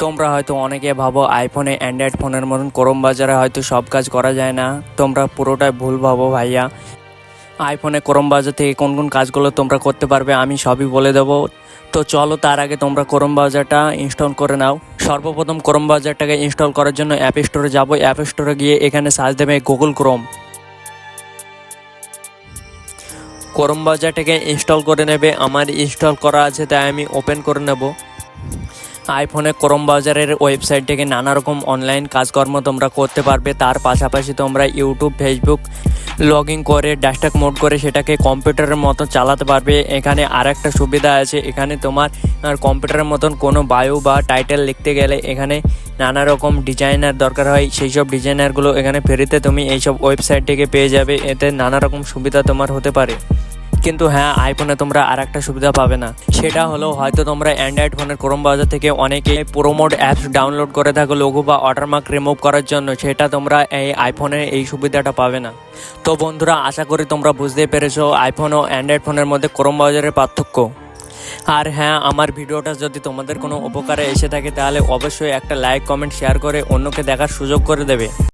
তোমরা হয়তো অনেকে ভাবো আইফোনে অ্যান্ড্রয়েড ফোনের মতন ক্রোম বাজারে হয়তো সব কাজ করা যায় না। তোমরা পুরোটাই ভুল ভাবো ভাইয়া। আইফোনে ক্রোম বাজার থেকে কোন কোন কাজগুলো তোমরা করতে পারবে আমি সবই বলে দেবো। তো চলো তার আগে তোমরা ক্রোম বাজারটা ইনস্টল করে নাও। সর্বপ্রথম ক্রোম বাজারটাকে ইনস্টল করার জন্য অ্যাপ স্টোরে যাব। অ্যাপ স্টোরে গিয়ে এখানে সার্চ দেবে গুগল ক্রোম ক্রোম বাজারটাকে ইনস্টল করে নেবে। আমার ইনস্টল করা আছে, তাই আমি ওপেন করে নেব। আইফোনে ক্রোম বাজারের ওয়েবসাইট থেকে নানা রকম অনলাইন কাজকর্ম তোমরা করতে পারবে। তার পাশাপাশি তোমরা ইউটিউব ফেসবুক লগ ইন করে ড্যাশট্যাগ মোড করে সেটাকে কম্পিউটারের মতো চালাতে পারবে। এখানে আর একটা সুবিধা আছে, এখানে তোমার কম্পিউটারের মতন কোনো বায়ু বা টাইটেল লিখতে গেলে এখানে নানা রকম ডিজাইনার দরকার হয়। সেই সব ডিজাইনারগুলো এখানে ফেরিতে তুমি এইসব ওয়েবসাইট থেকে পেয়ে যাবে। এতে নানা রকম সুবিধা তোমার হতে পারে। কিন্তু হ্যাঁ আইফোনে তোমরা আর একটা সুবিধা পাবে না। সেটা হলো হয়তো তোমরা অ্যান্ড্রয়েড ফোনের ক্রোম বাজার থেকে অনেকে প্রোমোড অ্যাপস ডাউনলোড করে থাকো লোগো বা ওয়াটারমার্ক রিমুভ করার জন্য। সেটা তোমরা এই আইফোনে এই সুবিধাটা পাবে না। তো বন্ধুরা, আশা করি তোমরা বুঝতে পেরেছ আইফোন ও অ্যান্ড্রয়েড ফোনের মধ্যে ক্রোম বাজারের পার্থক্য। আর হ্যাঁ আমার ভিডিওটা যদি তোমাদের কোনো উপকারে এসে থাকে, তাহলে অবশ্যই একটা লাইক কমেন্ট শেয়ার করে অন্যকে দেখার সুযোগ করে দেবে।